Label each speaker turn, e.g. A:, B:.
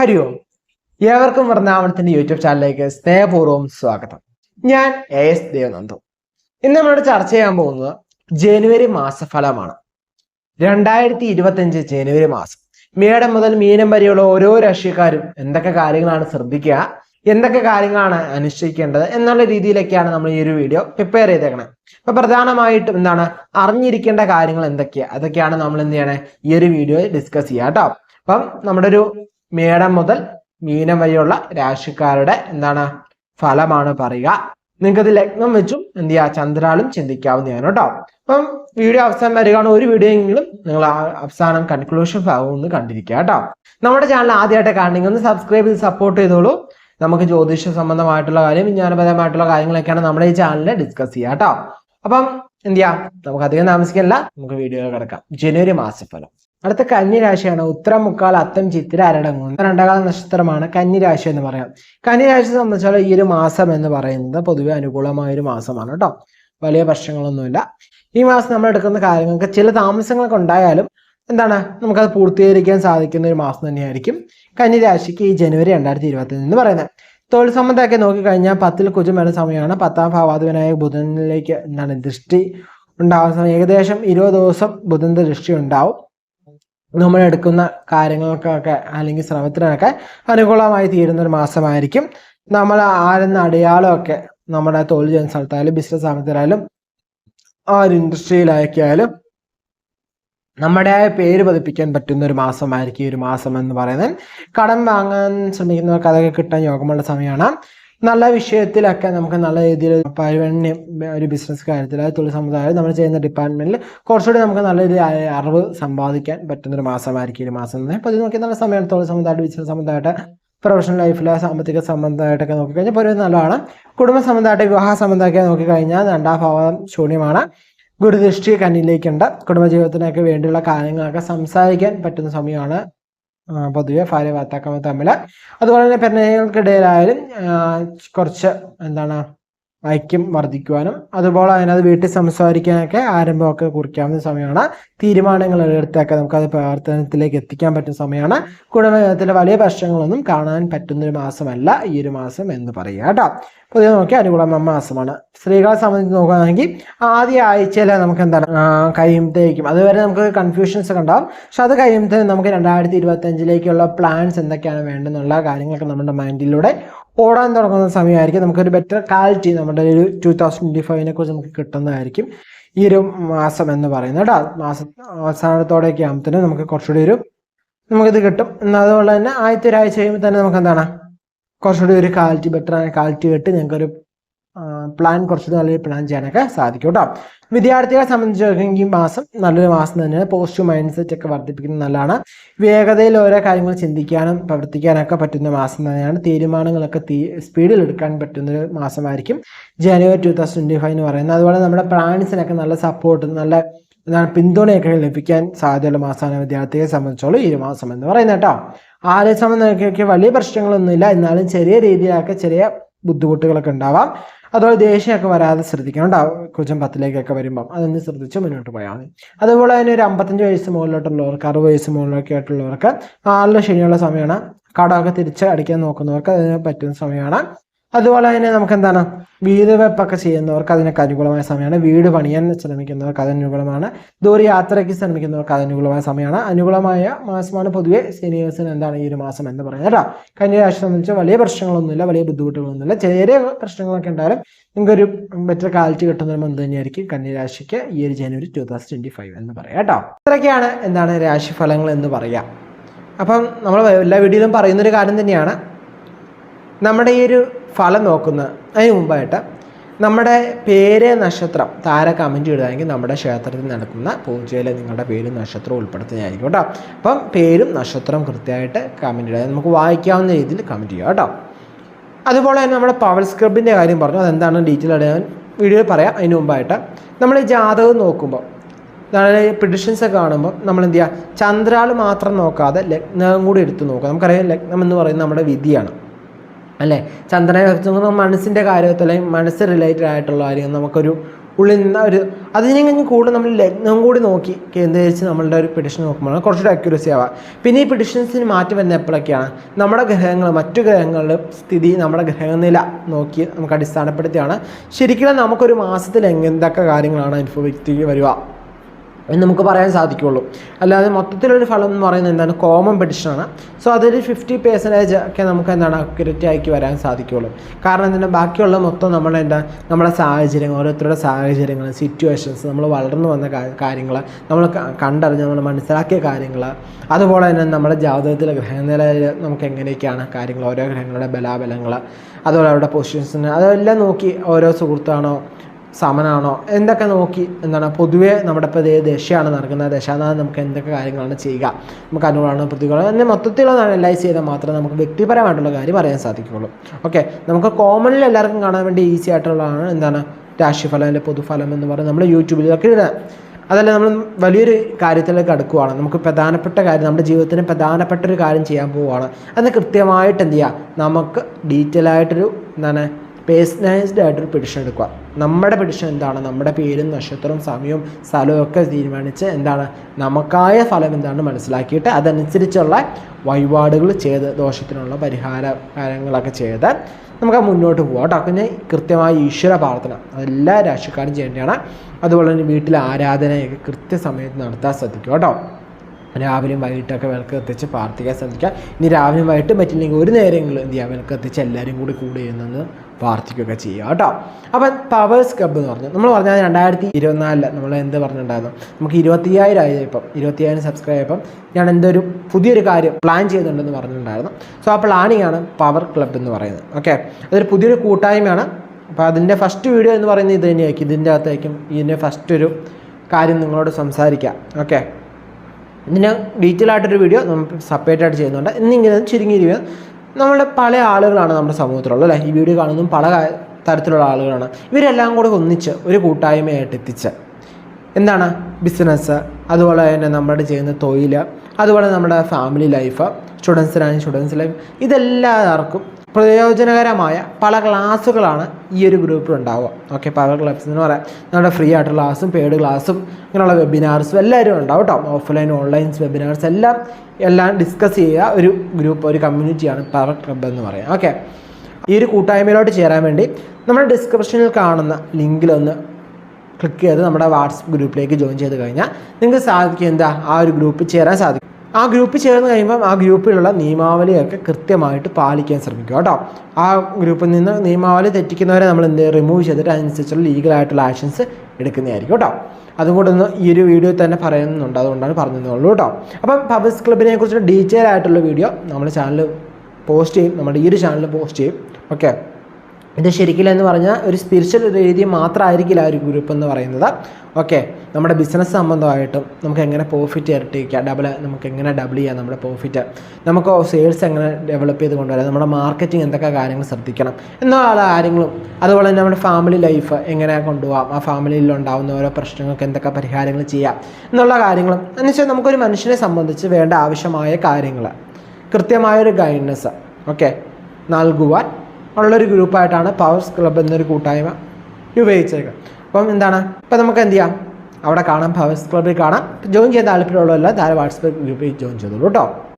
A: ഹരി ഓം ഏവർക്കും വൃന്ദാവനത്തിന്റെ യൂട്യൂബ് ചാനലിലേക്ക് സ്നേഹപൂർവം സ്വാഗതം. ഞാൻ എ എസ് ദേവനന്ദു. ഇന്ന് നമ്മളോട് ചർച്ച ചെയ്യാൻ പോകുന്നത് ജനുവരി മാസഫലമാണ്. രണ്ടായിരത്തി ഇരുപത്തിയഞ്ച് ജനുവരി മാസം. മേടം മുതൽ മീനം വരെയുള്ള ഓരോ രാശിക്കാരും എന്തൊക്കെ കാര്യങ്ങളാണ് ശ്രദ്ധിക്കുക എന്തൊക്കെ കാര്യങ്ങളാണ് അനുഷ്ഠിക്കേണ്ടത് എന്നുള്ള രീതിയിലൊക്കെയാണ് നമ്മൾ ഈ ഒരു വീഡിയോ പ്രിപ്പയർ ചെയ്തേക്കണത് അപ്പൊ പ്രധാനമായിട്ടും എന്താണ് അറിഞ്ഞിരിക്കേണ്ട കാര്യങ്ങൾ എന്തൊക്കെയാണ് അതൊക്കെയാണ് നമ്മൾ എന്ത് ചെയ്യണേ? ഈ ഒരു വീഡിയോയിൽ ഡിസ്കസ് ചെയ്യുക കേട്ടോ അപ്പം നമ്മുടെ ഒരു മേടം മുതൽ മീനം വരെയുള്ള രാശിക്കാരുടെ എന്താണ് ഫലമാണ് പറയുക. നിങ്ങൾക്ക് ഇത് ലഗ്നം വെച്ചും എന്ത് ചെയ്യുക? ചന്ദ്രാളും ചിന്തിക്കാവുന്നതാണ് കേട്ടോ. അപ്പം വീഡിയോ അവസാനം വരികയാണ്. ഒരു വീഡിയോ എങ്കിലും നിങ്ങൾ അവസാനം കൺക്ലൂഷൻ ഭാഗം കണ്ടിരിക്കുക കേട്ടോ. നമ്മുടെ ചാനൽ ആദ്യമായിട്ട് കാണണമെങ്കിൽ ഒന്ന് സബ്സ്ക്രൈബ് ചെയ്ത് സപ്പോർട്ട് ചെയ്തോളൂ. നമുക്ക് ജ്യോതിഷ സംബന്ധമായിട്ടുള്ള കാര്യം വിജ്ഞാനപരമായിട്ടുള്ള കാര്യങ്ങളൊക്കെയാണ് നമ്മുടെ ഈ ചാനലിൽ ഡിസ്കസ് ചെയ്യുക കേട്ടോ. അപ്പം എന്ത് ചെയ്യാം നമുക്ക് അധികം താമസിക്കല്ല നമുക്ക് വീഡിയോ കിടക്കാം. ജനുവരി മാസഫലം അടുത്ത കന്നിരാശിയാണ് ഉത്തരം മുക്കാൽ അത്തം ചിത്തിര അരടങ്ങും. രണ്ടാകാല നക്ഷത്രമാണ്. കന്നിരാശി എന്ന് പറയാം. കന്നിരാശിയെ സംബന്ധിച്ചാൽ ഈ ഒരു മാസം എന്ന് പറയുന്നത്. പൊതുവെ അനുകൂലമായ ഒരു മാസമാണ് കേട്ടോ. വലിയ പ്രശ്നങ്ങളൊന്നുമില്ല. ഈ മാസം നമ്മൾ എടുക്കുന്ന കാര്യങ്ങൾക്ക് ചില താമസങ്ങളൊക്കെ ഉണ്ടായാലും എന്താണ്? നമുക്കത് പൂർത്തീകരിക്കാൻ സാധിക്കുന്ന ഒരു മാസം തന്നെയായിരിക്കും കന്നിരാശിക്ക് ഈ ജനുവരി രണ്ടായിരത്തി ഇരുപത്തി എന്ന് പറയുന്നത്. തൊഴിൽ സംബന്ധമൊക്കെ നോക്കിക്കഴിഞ്ഞാൽ പത്തിൽ കുജം വരുന്ന സമയമാണ്. പത്താം ഭാവാധിപനായ ബുധനിലേക്ക് എന്താണ്? ദൃഷ്ടി ഉണ്ടാകുന്ന സമയം. ഏകദേശം ഇരുപത് ദിവസം ബുധന്റെ ദൃഷ്ടി ഉണ്ടാവും. നമ്മൾ എടുക്കുന്ന കാര്യങ്ങൾക്കൊക്കെ അല്ലെങ്കിൽ ശ്രമത്തിനൊക്കെ അനുകൂലമായി തീരുന്ന ഒരു മാസമായിരിക്കും. നമ്മൾ ആരെന്ന അടയാളമൊക്കെ നമ്മുടെ തൊഴിൽ ചെയ്യുന്ന സ്ഥലത്തായാലും ബിസിനസ് സ്ഥാപനത്തിലായാലും ആ ഒരു ഇൻഡസ്ട്രിയിലാക്കിയാലും നമ്മുടെ പേര് പതിപ്പിക്കാൻ പറ്റുന്ന ഒരു മാസമായിരിക്കും ഈ ഒരു മാസം എന്ന് പറയുന്നത്. കടം വാങ്ങാൻ ശ്രമിക്കുന്നവർക്ക് അതൊക്കെ കിട്ടാൻ യോഗമുള്ള സമയമാണ്. നല്ല വിഷയത്തിലൊക്കെ നമുക്ക് നല്ല രീതിയിൽ പരിവണ്യം ഒരു ബിസിനസ് കാര്യത്തിൽ തൊഴിൽ സമുദായം നമ്മൾ ചെയ്യുന്ന ഡിപ്പാർട്ട്മെന്റിൽ കുറച്ചുകൂടി നമുക്ക് നല്ല രീതിയിൽ അറിവ് സമ്പാദിക്കാൻ പറ്റുന്ന ഒരു മാസമായിരിക്കും ഒരു മാസം. എന്ന് അപ്പോൾ ഇത് നോക്കി നല്ല സമയമാണ് തൊഴിൽ സമുദായം ബിസിനസ് സമുദായമായിട്ട് പ്രൊഫഷണൽ ലൈഫിൽ സാമ്പത്തിക സംബന്ധമായിട്ടൊക്കെ നോക്കിക്കഴിഞ്ഞാൽ പൊതുവെ നല്ലതാണ് കുടുംബ സംബന്ധമായിട്ട് വിവാഹ സംബന്ധമൊക്കെ നോക്കിക്കഴിഞ്ഞാൽ രണ്ടാം ഭാവം ശൂന്യമാണ്. ഗുരുദൃഷ്ടി കണ്ണിലേക്കുണ്ട്. കുടുംബജീവിതത്തിനൊക്കെ വേണ്ടിയുള്ള കാര്യങ്ങളൊക്കെ സംസാരിക്കാൻ പറ്റുന്ന സമയമാണ്. പൊതുവെ ഭാര്യ ഭർത്താക്കന്മാർ തമ്മിൽ അതുപോലെ തന്നെ പെണ്ണുങ്ങൾക്കിടയിലായാലും കുറച്ച് എന്താണ് ഐക്യം വർദ്ധിക്കുവാനും അതുപോലെ അതിനകത്ത് വീട്ടിൽ സംസാരിക്കാനൊക്കെ ആരംഭമൊക്കെ കുറിക്കാവുന്ന സമയമാണ്. തീരുമാനങ്ങൾ എടുത്തൊക്കെ നമുക്കത് പ്രവർത്തനത്തിലേക്ക് എത്തിക്കാൻ പറ്റുന്ന സമയമാണ്. കുടുംബജീവിതത്തിലെ വലിയ പ്രശ്നങ്ങളൊന്നും കാണാൻ പറ്റുന്ന ഒരു മാസമല്ല ഈ ഒരു മാസം എന്ന് പറയുക കേട്ടോ. പൊതുവെ നോക്കി അനുകൂലമായ മാസമാണ്. സ്ത്രീകളെ സംബന്ധിച്ച് നോക്കുകയാണെങ്കിൽ ആദ്യ ആഴ്ചയിൽ നമുക്ക് എന്താണ് കഴിയുമ്പോഴത്തേക്കും അതുവരെ നമുക്ക് കൺഫ്യൂഷൻസ് ഒക്കെ ഉണ്ടാവും. പക്ഷെ അത് കഴിയുമ്പോഴത്തേക്കും നമുക്ക് രണ്ടായിരത്തി ഇരുപത്തി അഞ്ചിലേക്കുള്ള പ്ലാൻസ് എന്തൊക്കെയാണ് വേണ്ടെന്നുള്ള കാര്യങ്ങളൊക്കെ നമ്മുടെ മൈൻഡിലൂടെ ഓടാൻ തുടങ്ങുന്ന സമയമായിരിക്കും. നമുക്കൊരു ബെറ്റർ ക്വാളിറ്റി നമ്മുടെ ഒരു ടു തൗസൻഡ് ട്വന്റി ഫൈവിനെ കുറിച്ച് നമുക്ക് കിട്ടുന്നതായിരിക്കും ഈ ഒരു മാസം എന്ന് പറയുന്നത് കേട്ടോ മാസ അവസാനത്തോടെയൊക്കെ ആകുമ്പോഴത്തേനും നമുക്ക് കുറച്ചുകൂടി ഒരു നമുക്കിത് കിട്ടും. എന്നാൽ അതുപോലെ തന്നെ ആദ്യത്തെ ഒരാഴ്ച കഴിയുമ്പോൾ തന്നെ നമുക്ക് എന്താണ് കുറച്ചുകൂടി ഒരു ക്വാളിറ്റി ബെറ്റർ ക്വാളിറ്റി കിട്ടി. ഞങ്ങൾക്കൊരു പ്ലാൻ കുറച്ചുകൂടി നല്ലൊരു പ്ലാൻ ചെയ്യാനൊക്കെ സാധിക്കും കേട്ടോ വിദ്യാർത്ഥികളെ സംബന്ധിച്ചിടത്തോളം ഈ മാസം നല്ലൊരു മാസം തന്നെയാണ്. പോസിറ്റീവ് മൈൻഡ് സെറ്റ് ഒക്കെ വർദ്ധിപ്പിക്കുന്നത് നല്ലതാണ്. വേഗതയിൽ ഓരോ കാര്യങ്ങൾ ചിന്തിക്കാനും പ്രവർത്തിക്കാനൊക്കെ പറ്റുന്ന മാസം തന്നെയാണ്. തീരുമാനങ്ങളൊക്കെ തീ സ്പീഡിൽ എടുക്കാൻ പറ്റുന്നൊരു മാസമായിരിക്കും. January two thousand twenty five എന്ന് പറയുന്നത്. അതുപോലെ നമ്മുടെ പ്ലാൻസിനൊക്കെ നല്ല സപ്പോർട്ട് നല്ല എന്താണ് പിന്തുണയൊക്കെ ലഭിക്കാൻ സാധ്യതയുള്ള മാസമാണ് വിദ്യാർത്ഥിയെ സംബന്ധിച്ചോളം ഈ മാസം എന്ന് പറയുന്നത് കേട്ടോ. ആരോഗ്യ സംബന്ധിച്ച് വലിയ പ്രശ്നങ്ങളൊന്നുമില്ല. എന്നാലും ചെറിയ രീതിയിലൊക്കെ ചെറിയ ബുദ്ധിമുട്ടുകളൊക്കെ ഉണ്ടാവാം. അതുപോലെ ദേഷ്യമൊക്കെ വരാതെ ശ്രദ്ധിക്കണം ഉണ്ടാവും കൊച്ചം പത്തിലേക്കൊക്കെ വരുമ്പം അതൊന്ന് ശ്രദ്ധിച്ച് മുന്നോട്ട് പോയാൽ മതി. അതുപോലെ തന്നെ ഒരു അമ്പത്തഞ്ച് വയസ്സ് മുകളിലോട്ടുള്ളവർക്ക് അറുപത് വയസ്സ് മുകളിലൊക്കെ ആയിട്ടുള്ളവർക്ക് ആളിലെ ശനിയുള്ള സമയമാണ്. കടമൊക്കെ തിരിച്ച് അടിക്കാൻ നോക്കുന്നവർക്ക് അതിന് പറ്റുന്ന സമയമാണ്. അതുപോലെ തന്നെ നമുക്ക് എന്താണ് വീട് വെപ്പൊക്കെ ചെയ്യുന്നവർക്ക് അതിനൊക്കെ അനുകൂലമായ സമയമാണ്. വീട് പണിയാൻ ശ്രമിക്കുന്നവർക്ക് അതനുകൂലമാണ്. അനുകൂലമാണ് ദൂരെ യാത്രയ്ക്ക് ശ്രമിക്കുന്നവർക്ക് അതനുകൂലമായ സമയമാണ്. അനുകൂലമായ മാസമാണ് പൊതുവെ സീനിയേഴ്സിന് എന്താണ് ഈ ഒരു മാസം എന്ന് പറയുന്നത് കേട്ടോ. കന്യരാശി സംബന്ധിച്ച് വലിയ പ്രശ്നങ്ങളൊന്നുമില്ല വലിയ ബുദ്ധിമുട്ടുകളൊന്നുമില്ല. ചെറിയ പ്രശ്നങ്ങളൊക്കെ ഉണ്ടായാലും നിങ്ങൾക്കൊരു ബെറ്റർ ക്വാളിറ്റി കിട്ടുന്ന ഒരു മന്ത് തന്നെയായിരിക്കും കന്യരാശിക്ക് ഈ ഒരു January two thousand twenty five എന്ന് പറയാം കേട്ടോ. ഇത്രയൊക്കെയാണ് എന്താണ് രാശിഫലങ്ങൾ എന്ന് പറയാം. അപ്പം നമ്മൾ എല്ലാ വീഡിയോയിലും പറയുന്നൊരു കാര്യം തന്നെയാണ്. നമ്മുടെ ഈ ഒരു ഫലം നോക്കുന്ന അതിന് മുമ്പായിട്ട് നമ്മുടെ പേര് നക്ഷത്രം താര കമന്റ് ഇടുകയാണെങ്കിൽ നമ്മുടെ ക്ഷേത്രത്തിൽ നടക്കുന്ന പൂജയിൽ നിങ്ങളുടെ പേരും നക്ഷത്രവും ഉൾപ്പെടുത്തുന്നതായിരിക്കും കേട്ടോ. അപ്പം പേരും നക്ഷത്രവും കൃത്യമായിട്ട് കമന്റ് ഇടുക. നമുക്ക് വായിക്കാവുന്ന രീതിയിൽ കമന്റ് ചെയ്യുക കേട്ടോ. അതുപോലെ തന്നെ നമ്മുടെ പവർ സ്ക്രബിന്റെ കാര്യം പറഞ്ഞു. അതെന്താണ് ഡീറ്റെയിൽ ആയിട്ട് ഞാൻ വീഡിയോയിൽ പറയാം. അതിന് മുമ്പായിട്ട് നമ്മൾ ഈ ജാതകം നോക്കുമ്പോൾ അതായത് പ്രിഡിഷൻസ് ഒക്കെ കാണുമ്പോൾ നമ്മൾ എന്ത് ചെയ്യുക? ചന്ദ്രാൾ മാത്രം നോക്കാതെ ലഗ്നം കൂടി എടുത്ത് നോക്കുക. നമുക്കറിയാം ലഗ്നം എന്ന് പറയുന്നത് നമ്മുടെ വിധിയാണ്. അല്ലേ? ചന്ദ്രനെ വെച്ച് മനസ്സിന്റെ കാര്യത്തിൽ മനസ്സ് റിലേറ്റഡ് ആയിട്ടുള്ള കാര്യം നമുക്കൊരു ഉള്ളിൽ നിന്ന് ഒരു അതിനെ കഴിഞ്ഞ് കൂടുതൽ നമ്മൾ ലഗ്നം കൂടി നോക്കി കേന്ദ്രീകരിച്ച് നമ്മളുടെ ഒരു പിഡിഷൻ നോക്കുമ്പോഴാണ് കുറച്ചുകൂടി അക്യുറസി ആവാം. പിന്നെ ഈ പിഡിഷൻസിന് മാറ്റം വരുന്ന എപ്പോഴൊക്കെയാണ്? നമ്മുടെ ഗ്രഹങ്ങൾ മറ്റു ഗ്രഹങ്ങളുടെ സ്ഥിതി നമ്മുടെ ഗ്രഹനില നോക്കി നമുക്ക് അടിസ്ഥാനപ്പെടുത്തിയാണ്. ശരിക്കും നമുക്കൊരു മാസത്തിൽ എന്തൊക്കെ കാര്യങ്ങളാണ് അനുഭവിക്കുക വരിക? എന്ന് നമുക്ക് പറയാൻ സാധിക്കുള്ളൂ. അല്ലാതെ മൊത്തത്തിലൊരു ഫലം എന്ന് പറയുന്നത് എന്താണ്? കോമൺ പെഡിഷനാണ് സോ അതൊരു ഫിഫ്റ്റി പെർസെന്റേജ് ഒക്കെ നമുക്ക് എന്താണ്? അക്യുറേറ്റ് ആക്കി വരാൻ സാധിക്കുള്ളൂ. കാരണം എന്താണ്? ബാക്കിയുള്ള മൊത്തം നമ്മുടെ എന്താ? നമ്മുടെ സാഹചര്യങ്ങൾ ഓരോരുത്തരുടെ സാഹചര്യങ്ങൾ സിറ്റുവേഷൻസ് നമ്മൾ വളർന്നു വന്ന കാര്യങ്ങൾ നമ്മൾ കണ്ടറിഞ്ഞ് നമ്മൾ മനസ്സിലാക്കിയ കാര്യങ്ങൾ അതുപോലെ തന്നെ നമ്മുടെ ജാതകത്തിലെ ഗ്രഹനിലയിൽ നമുക്ക് എങ്ങനെയൊക്കെയാണ് കാര്യങ്ങൾ ഓരോ ഗ്രഹങ്ങളുടെ ബലാബലങ്ങൾ അതുപോലെ അവരുടെ പൊസിഷൻസിന് അതെല്ലാം നോക്കി ഓരോ സുഹൃത്താണോ സമനാണോ? എന്തൊക്കെ നോക്കി? എന്താണ്? പൊതുവേ നമ്മുടെ ഇപ്പോൾ ഇതേ ദശയാണ് നടക്കുന്നത്. ദശാനാഥം നമുക്ക് എന്തൊക്കെ കാര്യങ്ങളാണ് ചെയ്യുക? നമുക്ക് അനുകൂലമാണ് പ്രതികൂലം? എന്നെ മൊത്തത്തിലുള്ള അനലൈസ് ചെയ്താൽ മാത്രമേ നമുക്ക് വ്യക്തിപരമായിട്ടുള്ള കാര്യം അറിയാൻ സാധിക്കുകയുള്ളൂ. ഓക്കെ നമുക്ക് കോമണിൽ എല്ലാവർക്കും കാണാൻ വേണ്ടി ഈസി ആയിട്ടുള്ളതാണ് എന്താണ്? രാശിഫലം അല്ലെങ്കിൽ പൊതുഫലം എന്ന് പറയുന്നത് നമ്മൾ യൂട്യൂബിലൊക്കെ ഇടുക അതല്ല നമ്മൾ വലിയൊരു കാര്യത്തിലേക്ക് അടുക്കുവാണ് നമുക്ക് പ്രധാനപ്പെട്ട കാര്യം നമ്മുടെ ജീവിതത്തിന് പ്രധാനപ്പെട്ട ഒരു കാര്യം ചെയ്യാൻ പോവുകയാണ്. അത് കൃത്യമായിട്ട് എന്ത് ചെയ്യുക? നമുക്ക് ഡീറ്റെയിൽ ആയിട്ടൊരു എന്താണ് പേഴ്സണലൈസ്ഡ് ആയിട്ടൊരു പെഡിഷൻ എടുക്കുക. നമ്മുടെ പെഡിഷൻ എന്താണ്? നമ്മുടെ പേരും നക്ഷത്രവും സമയവും സ്ഥലവും ഒക്കെ തീരുമാനിച്ച് എന്താണ്? നമുക്കായ ഫലം എന്താണെന്ന് മനസ്സിലാക്കിയിട്ട് അതനുസരിച്ചുള്ള വഴിപാടുകൾ ചെയ്ത് ദോഷത്തിനുള്ള പരിഹാര കാര്യങ്ങളൊക്കെ ചെയ്ത് നമുക്ക് മുന്നോട്ട് പോകാം കേട്ടോ. പിന്നെ കൃത്യമായ ഈശ്വര പ്രാർത്ഥന. അതെല്ലാ രാശിക്കാരും ചെയ്യേണ്ടതാണ്. അതുപോലെ തന്നെ വീട്ടിലെ ആരാധനയൊക്കെ കൃത്യസമയത്ത് നടത്താൻ ശ്രദ്ധിക്കുക കേട്ടോ. രാവിലെയും വൈകിട്ടൊക്കെ വിളക്ക് കത്തിച്ച് പ്രാർത്ഥിക്കാൻ ശ്രദ്ധിക്കുക. ഇനി രാവിലെയും വൈകിട്ടും പറ്റില്ലെങ്കിൽ ഒരു നേരമെങ്കിലും എന്ത് ചെയ്യുക വിളക്ക് കത്തിച്ച് എല്ലാവരും കൂടി കൂടി ചെയ്യുന്നെന്ന് പ്രാർത്ഥിക്കുകയൊക്കെ ചെയ്യുക കേട്ടോ. അപ്പം പവേഴ്സ് ക്ലബ്ബ് എന്ന് പറഞ്ഞു. നമ്മൾ പറഞ്ഞാൽ രണ്ടായിരത്തി ഇരുപത്തിനാലിൽ നമ്മൾ എന്ത് പറഞ്ഞിട്ടുണ്ടായിരുന്നു? നമുക്ക് ഇരുപത്തിയായിരം ആയി ഇപ്പം. ഇരുപത്തിയായിരം സബ്സ്ക്രൈബ് ആയപ്പം ഞാൻ എന്തൊരു പുതിയൊരു കാര്യം പ്ലാൻ ചെയ്യുന്നുണ്ടെന്ന് പറഞ്ഞിട്ടുണ്ടായിരുന്നു. സോ ആ പ്ലാനിങ് ആണ് പവർ ക്ലബ്ബ് എന്ന് പറയുന്നത്. ഓക്കെ അതൊരു പുതിയൊരു കൂട്ടായ്മയാണ്. അപ്പോൾ അതിന്റെ ഫസ്റ്റ് വീഡിയോ എന്ന് പറയുന്നത് ഇത് തന്നെയായിരിക്കും. ഇതിന്റെ അകത്തായിരിക്കും ഇതിന്റെ ഫസ്റ്റ് ഒരു കാര്യം നിങ്ങളോട് സംസാരിക്കാം ഓക്കെ ഇതിന് ഡീറ്റെയിൽ ആയിട്ടൊരു വീഡിയോ നമ്മൾ സെപ്പറേറ്റ് ആയിട്ട് ചെയ്യുന്നുണ്ട്. ഇന്നിങ്ങനെ ചുരുങ്ങിയിരിക്കുക നമ്മുടെ പല ആളുകളാണ് നമ്മുടെ സമൂഹത്തിലുള്ളത് അല്ലേ? ഈ വീഡിയോ കാണുന്നതും പല തരത്തിലുള്ള ആളുകളാണ്. ഇവരെല്ലാം കൂടെ ഒന്നിച്ച് ഒരു കൂട്ടായ്മയായിട്ട് എത്തിച്ച് എന്താണ്? ബിസിനസ് അതുപോലെ തന്നെ നമ്മുടെ ചെയ്യുന്ന തൊഴിൽ അതുപോലെ നമ്മുടെ ഫാമിലി ലൈഫ് സ്റ്റുഡൻസിനാണെങ്കിൽ സ്റ്റുഡൻസ് ലൈഫ് ഇതെല്ലാവർക്കും പ്രയോജനകരമായ പല ക്ലാസ്സുകളാണ് ഈ ഒരു ഗ്രൂപ്പിൽ ഉണ്ടാവുക. ഓക്കെ പല ക്ലാസ് എന്ന് പറയാം. നമ്മുടെ ഫ്രീ ആയിട്ടുള്ള ക്ലാസ്സും പെയ്ഡ് ക്ലാസ്സും ഇങ്ങനെയുള്ള വെബിനാർസും എല്ലാവരും ഉണ്ടാവും കേട്ടോ ഓഫ്ലൈൻ ഓൺലൈൻ വെബിനാർസ് എല്ലാം എല്ലാം ഡിസ്കസ് ചെയ്യുക ഒരു ഗ്രൂപ്പ് ഒരു കമ്മ്യൂണിറ്റിയാണ് പവർ ക്ലബ്ബ് എന്ന് പറയാം. ഓക്കെ ഈ ഒരു കൂട്ടായ്മയിലോട്ട് ചേരാൻ വേണ്ടി നമ്മൾ ഡിസ്ക്രിപ്ഷനിൽ കാണുന്ന ലിങ്കിലൊന്ന് ക്ലിക്ക് ചെയ്ത് നമ്മുടെ വാട്സപ്പ് ഗ്രൂപ്പിലേക്ക് ജോയിൻ ചെയ്ത് കഴിഞ്ഞാൽ നിങ്ങൾക്ക് സാധിക്കും. എന്താ? ആ ഒരു ഗ്രൂപ്പിൽ ചേരാൻ സാധിക്കും. ആ ഗ്രൂപ്പിൽ ചേർന്ന് കഴിയുമ്പം ആ ഗ്രൂപ്പിലുള്ള നിയമാവലിയൊക്കെ കൃത്യമായിട്ട് പാലിക്കാൻ ശ്രമിക്കുക കേട്ടോ. ആ ഗ്രൂപ്പിൽ നിന്ന് നിയമാവലി തെറ്റിക്കുന്നവരെ നമ്മൾ എന്ത് റിമൂവ് ചെയ്തിട്ട് അതിനനുസരിച്ചുള്ള ലീഗലായിട്ടുള്ള ആക്ഷൻസ് എടുക്കുന്നതായിരിക്കും കേട്ടോ. അതുകൊണ്ടൊന്ന് ഈ ഒരു വീഡിയോ തന്നെ പറയുന്നുണ്ട്. അതുകൊണ്ടാണ് പറഞ്ഞതെന്നുള്ളൂ കേട്ടോ. അപ്പം പബ്ലിക് ക്ലബിനെ കുറിച്ച് ഡീറ്റെയിൽ ആയിട്ടുള്ള വീഡിയോ നമ്മുടെ ചാനൽ പോസ്റ്റ് ചെയ്യും. നമ്മുടെ ഈ ഒരു ചാനൽ പോസ്റ്റ് ചെയ്യും. ഓക്കെ ഇത് ശരിക്കില്ല എന്ന് പറഞ്ഞാൽ ഒരു സ്പിരിച്വൽ രീതി മാത്രമായിരിക്കില്ല ആ ഒരു ഗ്രൂപ്പ് എന്ന് പറയുന്നത്. ഓക്കെ നമ്മുടെ ബിസിനസ് സംബന്ധമായിട്ടും നമുക്ക് എങ്ങനെ പ്രോഫിറ്റ് ഇരട്ടിക്കാം? ഡബിൾ നമുക്ക് എങ്ങനെ ഡബിൾ ചെയ്യാം നമ്മുടെ പ്രോഫിറ്റ് നമുക്ക് സെയിൽസ് എങ്ങനെ ഡെവലപ്പ് ചെയ്ത് കൊണ്ടുവരാം? നമ്മുടെ മാർക്കറ്റിംഗ് എന്തൊക്കെ കാര്യങ്ങൾ ശ്രദ്ധിക്കണം? എന്നുള്ള കാര്യങ്ങളും അതുപോലെ തന്നെ നമ്മുടെ ഫാമിലി ലൈഫ് എങ്ങനെ കൊണ്ടുപോകാം ആ ഫാമിലിയിൽ ഉണ്ടാകുന്ന ഓരോ പ്രശ്നങ്ങൾക്ക് എന്തൊക്കെ പരിഹാരങ്ങൾ ചെയ്യാം? എന്നുള്ള കാര്യങ്ങളും എന്നുവെച്ചാൽ നമുക്കൊരു മനുഷ്യനെ സംബന്ധിച്ച് വേണ്ട ആവശ്യമായ കാര്യങ്ങൾ. കൃത്യമായൊരു ഗൈഡൻസ് ഓക്കെ നൽകുവാൻ ഉള്ളൊരു ഗ്രൂപ്പായിട്ടാണ് പവേഴ്സ് ക്ലബ് എന്നൊരു കൂട്ടായ്മ ഉപയോഗിച്ചേക്കുക അപ്പം എന്താണ്? ഇപ്പം നമുക്ക് എന്ത് ചെയ്യാം? അവിടെ കാണാം പവേഴ്സ് ക്ലബ്ബിൽ കാണാം. ജോയിൻ ചെയ്യാൻ താല്പര്യമുള്ളവരെല്ലാം താഴെ വാട്സപ്പ് ഗ്രൂപ്പിൽ ജോയിൻ ചെയ്തോളൂ കേട്ടോ.